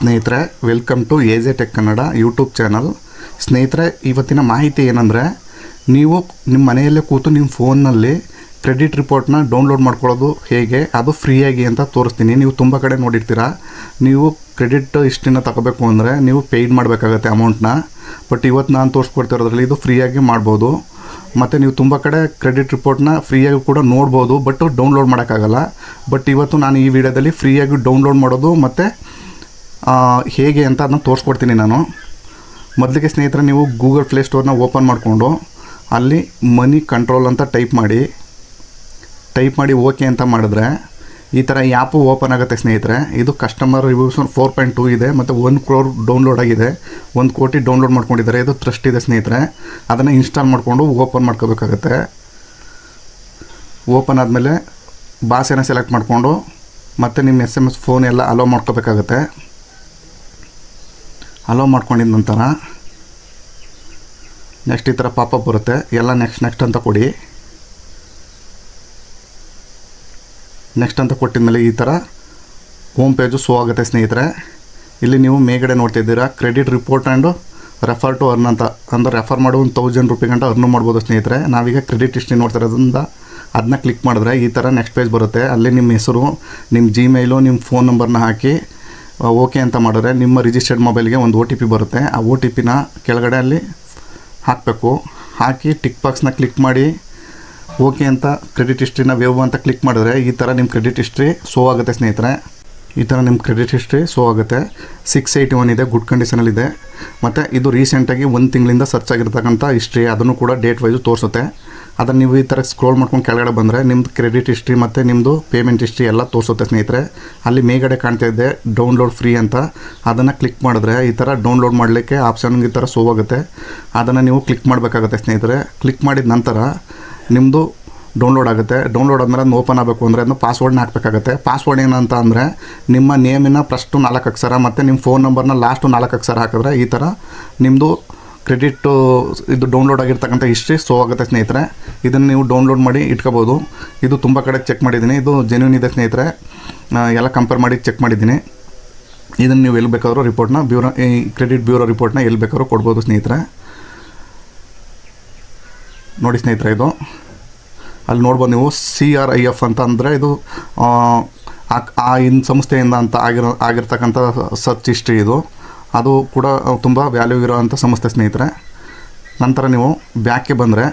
ಸ್ನೇಹಿತರೆ welcome to A J tech Kannada YouTube channel ಸ್ನೇಹಿತರೆ, ಇವತ್ತಿನ ಮಾಹಿತಿ ಏನಂದರೆ, ನೀವು ನಿಮ್ಮ ಮನೆಯಲ್ಲೇ ಕೂತು ನಿಮ್ಮ ಫೋನ್ನಲ್ಲಿ ಕ್ರೆಡಿಟ್ ರಿಪೋರ್ಟ್ನ ಡೌನ್ಲೋಡ್ ಮಾಡ್ಕೊಳ್ಳೋದು ಹೇಗೆ, ಅದು ಫ್ರೀಯಾಗಿ ಅಂತ ತೋರಿಸ್ತೀನಿ. ನೀವು ತುಂಬ ಕಡೆ ನೋಡಿರ್ತೀರ. ನೀವು ಕ್ರೆಡಿಟ್ ಇಷ್ಟಿನ ತಗೋಬೇಕು ಅಂದರೆ ನೀವು ಪೇಯ್ಡ್ ಮಾಡಬೇಕಾಗತ್ತೆ ಅಮೌಂಟ್ನ ಬಟ್ ಇವತ್ತು ನಾನು ತೋರಿಸ್ಕೊಡ್ತಿರೋದ್ರಲ್ಲಿ ಇದು ಫ್ರೀಯಾಗಿ ಮಾಡ್ಬೋದು. ಮತ್ತು ನೀವು ತುಂಬ ಕಡೆ ಕ್ರೆಡಿಟ್ ರಿಪೋರ್ಟ್ನ ಫ್ರೀಯಾಗಿ ಕೂಡ ನೋಡ್ಬೋದು ಬಟ್ ಡೌನ್ಲೋಡ್ ಮಾಡೋಕ್ಕಾಗಲ್ಲ. ಬಟ್ ಇವತ್ತು ನಾನು ಈ ವಿಡಿಯೋದಲ್ಲಿ ಫ್ರೀಯಾಗಿ ಡೌನ್ಲೋಡ್ ಮಾಡೋದು ಮತ್ತು ಹೇಗೆ ಅಂತ ಅದನ್ನ ತೋರಿಸ್ಕೊಡ್ತೀನಿ ನಾನು. ಮೊದಲಿಗೆ ಸ್ನೇಹಿತರೆ, ನೀವು ಗೂಗಲ್ ಪ್ಲೇ ಸ್ಟೋರ್ನ ಓಪನ್ ಮಾಡಿಕೊಂಡು, ಅಲ್ಲಿ ಮನಿ ಕಂಟ್ರೋಲ್ ಅಂತ ಟೈಪ್ ಮಾಡಿ ಟೈಪ್ ಮಾಡಿ ಓಕೆ ಅಂತ ಮಾಡಿದ್ರೆ, ಈ ಥರ ಆ್ಯಪು ಓಪನ್ ಆಗುತ್ತೆ ಸ್ನೇಹಿತರೆ. ಇದು customer reviews four point two ಇದೆ, ಮತ್ತು ಒನ್ ಕ್ರೋರ್ ಡೌನ್ಲೋಡ್ ಆಗಿದೆ, ಒಂದು ಕೋಟಿ ಡೌನ್ಲೋಡ್ ಮಾಡ್ಕೊಂಡಿದ್ದಾರೆ. ಇದು ಟ್ರಸ್ಟ್ ಇದೆ ಸ್ನೇಹಿತರೆ. ಅದನ್ನು ಇನ್ಸ್ಟಾಲ್ ಮಾಡಿಕೊಂಡು ಓಪನ್ ಮಾಡ್ಕೋಬೇಕಾಗತ್ತೆ. ಓಪನ್ ಆದಮೇಲೆ ಭಾಷೆನ ಸೆಲೆಕ್ಟ್ ಮಾಡಿಕೊಂಡು, ಮತ್ತು ನಿಮ್ಮ ಎಸ್ ಎಂ ಎಸ್ ಫೋನ್ ಎಲ್ಲ ಅಲೋ ಮಾಡ್ಕೋಬೇಕಾಗತ್ತೆ. ಅಲೋ ಮಾಡ್ಕೊಂಡಿದ ನಂತರ ನೆಕ್ಸ್ಟ್ ಈ ಥರ ಪಾಪಪ್ ಬರುತ್ತೆ. ಎಲ್ಲ ನೆಕ್ಸ್ಟ್ ನೆಕ್ಸ್ಟ್ ಅಂತ ಕೊಡಿ. ನೆಕ್ಸ್ಟ್ ಅಂತ ಕೊಟ್ಟಿದ ಮೇಲೆ ಈ ಥರ ಹೋಮ್ ಪೇಜು ಸೋ ಆಗುತ್ತೆ ಸ್ನೇಹಿತರೆ. ಇಲ್ಲಿ ನೀವು ಮೇಗಡೆ ನೋಡ್ತಿದ್ದೀರಾ credit report and refer to earn ಅಂತ. ಅಂದರೆ ರೆಫರ್ ಮಾಡು ಒಂದು ತೌಸಂಡ್ ರುಪಿ ಗಂಟ ಅರ್ನ್ ಮಾಡ್ಬೋದು ಸ್ನೇಹಿತರೆ. ನಾವೀಗ ಕ್ರೆಡಿಟ್ ಹಿಸ್ಟ್ರಿ ನೋಡ್ತಿರೋದ್ರಿಂದ ಅದನ್ನ ಕ್ಲಿಕ್ ಮಾಡಿದ್ರೆ ಈ ಥರ ನೆಕ್ಸ್ಟ್ ಪೇಜ್ ಬರುತ್ತೆ. ಅಲ್ಲಿ ನಿಮ್ಮ ಹೆಸರು, ನಿಮ್ಮ ಜಿಮೇಲು ನಿಮ್ಮ ಫೋನ್ ನಂಬರ್ನ ಹಾಕಿ ಓಕೆ ಅಂತ ಮಾಡಿದ್ರೆ ನಿಮ್ಮ ರಿಜಿಸ್ಟರ್ಡ್ ಮೊಬೈಲ್ಗೆ ಒಂದು ಒ ಟಿ ಪಿ ಬರುತ್ತೆ. ಆ ಒ ಟಿ ಪಿನ ಕೆಳಗಡೆ ಅಲ್ಲಿ ಹಾಕಬೇಕು. ಹಾಕಿ ಟಿಕ್ ಬಾಕ್ಸ್ನ ಕ್ಲಿಕ್ ಮಾಡಿ ಓಕೆ ಅಂತ ಕ್ರೆಡಿಟ್ ಹಿಸ್ಟ್ರಿನ ವೇವ್ ಅಂತ ಕ್ಲಿಕ್ ಮಾಡಿದ್ರೆ ಈ ಥರ ನಿಮ್ಮ ಕ್ರೆಡಿಟ್ ಹಿಸ್ಟ್ರಿ ಸೋ ಆಗುತ್ತೆ ಸ್ನೇಹಿತರೆ. ಈ ಥರ ನಿಮ್ಮ ಕ್ರೆಡಿಟ್ ಹಿಸ್ಟ್ರಿ ಸೋ ಆಗುತ್ತೆ. ಸಿಕ್ಸ್ ಏಯ್ಟಿ ಒನ್ ಇದೆ ಗುಡ್ ಕಂಡೀಷನಲ್ಲಿದೆ ಮತ್ತು ಇದು ರೀಸೆಂಟಾಗಿ ಒಂದು ತಿಂಗಳಿಂದ ಸರ್ಚ್ ಆಗಿರ್ತಕ್ಕಂಥ ಹಿಸ್ಟ್ರಿ ಅದನ್ನು ಕೂಡ ಡೇಟ್ ವೈಸು ತೋರಿಸುತ್ತೆ. ಅದನ್ನು ನೀವು ಈ ಥರ ಸ್ಕ್ರೋಲ್ ಮಾಡ್ಕೊಂಡು ಕೆಳಗಡೆ ಬಂದರೆ ನಿಮ್ಮದು ಕ್ರೆಡಿಟ್ ಹಿಸ್ಟ್ರಿ ಮತ್ತು ನಿಮ್ಮದು ಪೇಮೆಂಟ್ ಹಿಸ್ಟ್ರಿ ಎಲ್ಲ ತೋರಿಸುತ್ತೆ ಸ್ನೇಹಿತರೆ. ಅಲ್ಲಿ ಮೇಗಡೆ ಕಾಣ್ತಾ ಇದೆ ಡೌನ್ಲೋಡ್ ಫ್ರೀ ಅಂತ. ಅದನ್ನು ಕ್ಲಿಕ್ ಮಾಡಿದ್ರೆ ಈ ಥರ ಡೌನ್ಲೋಡ್ ಮಾಡಲಿಕ್ಕೆ ಆಪ್ಷನ್ ಈ ಥರ ಸೋ ಆಗುತ್ತೆ. ಅದನ್ನು ನೀವು ಕ್ಲಿಕ್ ಮಾಡಬೇಕಾಗುತ್ತೆ ಸ್ನೇಹಿತರೆ. ಕ್ಲಿಕ್ ಮಾಡಿದ ನಂತರ ನಿಮ್ಮದು ಡೌನ್ಲೋಡ್ ಆಗುತ್ತೆ. ಡೌನ್ಲೋಡ್ ಆದಮೇಲೆ ಅದನ್ನು ಓಪನ್ ಆಗಬೇಕು ಅಂದರೆ ಅದನ್ನು ಪಾಸ್ವರ್ಡ್ನ ಹಾಕಬೇಕಾಗುತ್ತೆ. ಪಾಸ್ವರ್ಡ್ ಏನಂತ ಅಂದರೆ ನಿಮ್ಮ ನೇಮಿನ ಫಸ್ಟು ನಾಲ್ಕು ಅಕ್ಷರ ಮತ್ತು ನಿಮ್ಮ ಫೋನ್ ನಂಬರ್ನ ಲಾಸ್ಟು ನಾಲ್ಕು ಅಕ್ಷರ ಹಾಕಿದ್ರೆ ಈ ಥರ ನಿಮ್ಮದು ಕ್ರೆಡಿಟ್ಟು ಇದು ಡೌನ್ಲೋಡ್ ಆಗಿರ್ತಕ್ಕಂಥ ಹಿಸ್ಟ್ರಿ ಸೋ ಆಗುತ್ತೆ ಸ್ನೇಹಿತರೆ. ಇದನ್ನು ನೀವು ಡೌನ್ಲೋಡ್ ಮಾಡಿ ಇಟ್ಕೋಬೋದು. ಇದು ತುಂಬ ಕಡೆ ಚೆಕ್ ಮಾಡಿದ್ದೀನಿ. ಇದು ಜೆನ್ಯೂನ್ ಇದೆ ಸ್ನೇಹಿತರೆ. ಎಲ್ಲ ಕಂಪೇರ್ ಮಾಡಿ ಚೆಕ್ ಮಾಡಿದ್ದೀನಿ. ಇದನ್ನು ನೀವು ಎಲ್ಲಿ ಬೇಕಾದರೂ ರಿಪೋರ್ಟ್ನ ಬ್ಯೂರೋ ಈ ಕ್ರೆಡಿಟ್ ಬ್ಯೂರೋ ರಿಪೋರ್ಟ್ನ ಎಲ್ಲಿ ಬೇಕಾದ್ರೂ ಕೊಡ್ಬೋದು ಸ್ನೇಹಿತರೆ. ನೋಡಿ ಸ್ನೇಹಿತರೆ ಇದು. ಅಲ್ಲಿ ನೋಡ್ಬೋದು ನೀವು ಸಿ ಆರ್ ಐ ಎಫ್ ಅಂತ ಅಂದರೆ ಇದು, ಆ ಇನ್ ಸಂಸ್ಥೆಯಿಂದ ಅಂತ ಆಗಿರೋ, ಆಗಿರ್ತಕ್ಕಂಥ ಸರ್ಚ್ ಹಿಸ್ಟ್ರಿ ಇದು. ಅದು ಕೂಡ ತುಂಬ ವ್ಯಾಲ್ಯೂ ಇರೋವಂಥ ಸಂಸ್ಥೆ ಸ್ನೇಹಿತರೆ. ನಂತರ ನೀವು ಬ್ಯಾಕ್ಗೆ ಬಂದರೆ,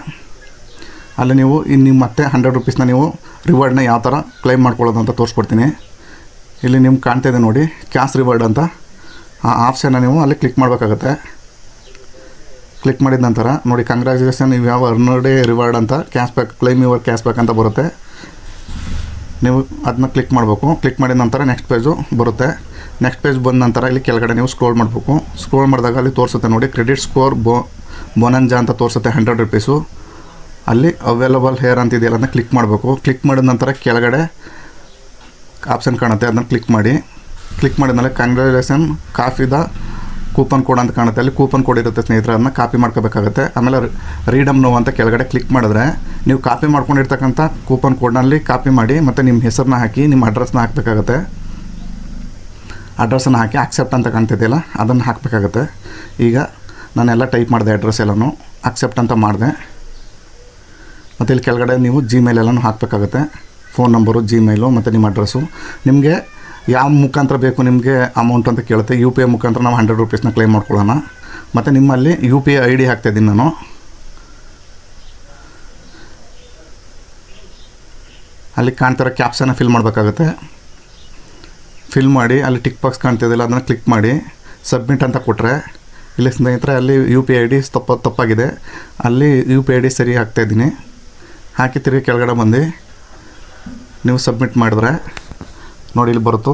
ಅಲ್ಲಿ ನೀವು ಇನ್ನು ಮತ್ತೆ ಹಂಡ್ರೆಡ್ ರುಪೀಸ್ನ ನೀವು ರಿವಾರ್ಡ್ನ ಯಾವ ಥರ ಕ್ಲೈಮ್ ಮಾಡ್ಕೊಳ್ಳೋದು ಅಂತ ತೋರಿಸ್ಕೊಡ್ತೀನಿ. ಇಲ್ಲಿ ನಿಮ್ಗೆ ಕಾಣ್ತಾ ಇದೆ ನೋಡಿ ಕ್ಯಾಶ್ ರಿವಾರ್ಡ್ ಅಂತ. ಆ ಆಪ್ಷನ್ನ ನೀವು ಅಲ್ಲಿ ಕ್ಲಿಕ್ ಮಾಡಬೇಕಾಗತ್ತೆ. ಕ್ಲಿಕ್ ಮಾಡಿದ ನಂತರ, ನೋಡಿ ಕಂಗ್ರ್ಯಾಚುಲೇಷನ್ ನೀವು ಯಾವ ಅರ್ನರ್ಡೇ ರಿವಾರ್ಡ್ ಅಂತ cash back claim your cash back ಅಂತ ಬರುತ್ತೆ. ನೀವು ಅದನ್ನ ಕ್ಲಿಕ್ ಮಾಡಬೇಕು. ಕ್ಲಿಕ್ ಮಾಡಿದ ನಂತರ ನೆಕ್ಸ್ಟ್ ಪೇಜು ಬರುತ್ತೆ. ನೆಕ್ಸ್ಟ್ ಪೇಜ್ ಬಂದ ನಂತರ ಇಲ್ಲಿ ಕೆಳಗಡೆ ನೀವು ಸ್ಕ್ರೋಲ್ ಮಾಡಬೇಕು. ಸ್ಕ್ರೋಲ್ ಮಾಡಿದಾಗ ಅಲ್ಲಿ ತೋರಿಸುತ್ತೆ ನೋಡಿ ಕ್ರೆಡಿಟ್ ಸ್ಕೋರ್ ಬೋ ಬೋನಂಜಾ ಅಂತ ತೋರಿಸುತ್ತೆ ಹಂಡ್ರೆಡ್ ರುಪೀಸು ಅಲ್ಲಿ ಅವೈಲಬಲ್ ಹೇರ್ ಅಂತ ಇದೆಯಲ್ಲ ಅದನ್ನ ಕ್ಲಿಕ್ ಮಾಡಬೇಕು. ಕ್ಲಿಕ್ ಮಾಡಿದ ನಂತರ ಕೆಳಗಡೆ ಆಪ್ಷನ್ ಕಾಣುತ್ತೆ ಅದನ್ನ ಕ್ಲಿಕ್ ಮಾಡಿ. ಕ್ಲಿಕ್ ಮಾಡಿದ ಮೇಲೆ ಕಂಗ್ರ್ಯಾಚುಲೇಷನ್ ಕಾಫಿದ ಕೂಪನ್ ಕೋಡ್ ಅಂತ ಕಾಣುತ್ತೆ. ಅಲ್ಲಿ ಕೂಪನ್ ಕೋಡ್ ಇರುತ್ತೆ ಸ್ನೇಹಿತರೆ ಅದನ್ನ ಕಾಪಿ ಮಾಡ್ಕೋಬೇಕಾಗುತ್ತೆ. ಆಮೇಲೆ ರೀಡಮ್ ನೋವು ಅಂತ ಕೆಳಗಡೆ ಕ್ಲಿಕ್ ಮಾಡಿದ್ರೆ ನೀವು ಕಾಪಿ ಮಾಡ್ಕೊಂಡಿರ್ತಕ್ಕಂಥ ಕೂಪನ್ ಕೋಡ್ನಲ್ಲಿ ಕಾಪಿ ಮಾಡಿ ಮತ್ತು ನಿಮ್ಮ ಹೆಸರನ್ನ ಹಾಕಿ, ನಿಮ್ಮ ಅಡ್ರೆಸ್ನ ಹಾಕಬೇಕಾಗತ್ತೆ. ಅಡ್ರೆಸ್ಸನ್ನು ಹಾಕಿ ಅಕ್ಸೆಪ್ಟ್ ಅಂತ ಕಾಣ್ತಿದೆಯಲ್ಲ, ಅದನ್ನು ಹಾಕಬೇಕಾಗತ್ತೆ. ಈಗ ನಾನೆಲ್ಲ ಟೈಪ್ ಮಾಡಿದೆ ಅಡ್ರೆಸ್ ಎಲ್ಲನೂ ಅಕ್ಸೆಪ್ಟ್ ಅಂತ ಮಾಡಿದೆ. ಮತ್ತು ಇಲ್ಲಿ ಕೆಳಗಡೆ ನೀವು ಜಿಮೇಲ್ ಎಲ್ಲನೂ ಹಾಕಬೇಕಾಗತ್ತೆ. ಫೋನ್ ನಂಬರು ಜಿಮೇಲು ಮತ್ತು ನಿಮ್ಮ ಅಡ್ರೆಸ್ಸು ನಿಮಗೆ ಯಾವ ಮುಖಾಂತರ ಬೇಕು ನಿಮಗೆ ಅಮೌಂಟ್ ಅಂತ ಕೇಳುತ್ತೆ. ಯು ಪಿ ಐ ಮುಖಾಂತರ ನಾವು ಹಂಡ್ರೆಡ್ ರುಪೀಸ್ನ ಕ್ಲೇಮ್ ಮಾಡ್ಕೊಳ್ಳೋಣ. ಮತ್ತು ನಿಮ್ಮಲ್ಲಿ U P I I D ಹಾಕ್ತಾಯಿದ್ದೀನಿ ನಾನು. ಅಲ್ಲಿ ಕಾಣ್ತಿರೋ ಕ್ಯಾಪ್ಸನ್ನ ಫಿಲ್ ಮಾಡಬೇಕಾಗುತ್ತೆ. ಫಿಲ್ ಮಾಡಿ, ಅಲ್ಲಿ ಟಿಕ್ ಬಾಕ್ಸ್ ಕಾಣ್ತಿದ್ದಿಲ್ಲ ಅದನ್ನು ಕ್ಲಿಕ್ ಮಾಡಿ ಸಬ್ಮಿಟ್ ಅಂತ ಕೊಟ್ಟರೆ ಇಲ್ಲಿ ಸ್ನೇಹಿತರೆ, ಅಲ್ಲಿ ಯು ಪಿ ಐ ಡಿ ತಪ್ಪ, ತಪ್ಪಾಗಿದೆ. ಅಲ್ಲಿ ಯು ಪಿ ಐ ಡಿ ಸರಿ ಹಾಕ್ತಾಯಿದ್ದೀನಿ ಹಾಕಿ ತಿರುಗಿ ಕೆಳಗಡೆ ಬಂದು, ನೀವು ಸಬ್ಮಿಟ್ ಮಾಡಿದ್ರೆ, ನೋಡಿ ಇಲ್ಲಿ ಬರುತ್ತು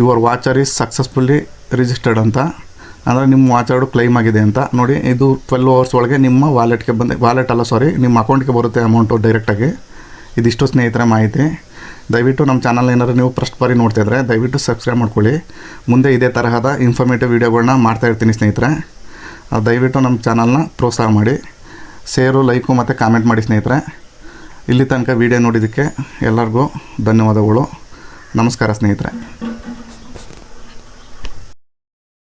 your voucher is successfully registered ಅಂತ. ಅಂದರೆ ನಿಮ್ಮ ವಾಚರ್ಡು ಕ್ಲೈಮ್ ಆಗಿದೆ ಅಂತ. ನೋಡಿ, ಇದು ಟ್ವೆಲ್ ಅವರ್ಸ್ ಒಳಗೆ ನಿಮ್ಮ ವ್ಯಾಲೆಟ್ಗೆ ಬಂದು ವಾಲೆಟ್ ಅಲ್ಲ ಸಾರಿ ನಿಮ್ಮ ಅಕೌಂಟ್ಗೆ ಬರುತ್ತೆ ಅಮೌಂಟು ಡೈರೆಕ್ಟಾಗಿ ಇದಿಷ್ಟು ಸ್ನೇಹಿತರ ಮಾಹಿತಿ. ದಯವಿಟ್ಟು ನಮ್ಮ ಚಾನಲ್ ಏನಾದರೂ ನೀವು ಫಸ್ಟ್ ಬಾರಿ ನೋಡ್ತಿದ್ರೆ ದಯವಿಟ್ಟು ಸಬ್ಸ್ಕ್ರೈಬ್ ಮಾಡ್ಕೊಳ್ಳಿ. ಮುಂದೆ ಇದೇ ತರಹದ ಇನ್ಫಾರ್ಮೇಟಿವ್ ವೀಡಿಯೋಗಳನ್ನ ಮಾಡ್ತಾ ಇರ್ತೀನಿ ಸ್ನೇಹಿತರೆ. ದಯವಿಟ್ಟು ನಮ್ಮ ಚಾನಲ್ನ ಪ್ರೋತ್ಸಾಹ ಮಾಡಿ. ಶೇರು ಲೈಕು ಮತ್ತು ಕಾಮೆಂಟ್ ಮಾಡಿ ಸ್ನೇಹಿತರೆ. ಇಲ್ಲಿ ತನಕ ವೀಡಿಯೋ ನೋಡಿದ್ದಕ್ಕೆ ಎಲ್ಲರಿಗೂ ಧನ್ಯವಾದಗಳು. ನಮಸ್ಕಾರ ಸ್ನೇಹಿತರೆ.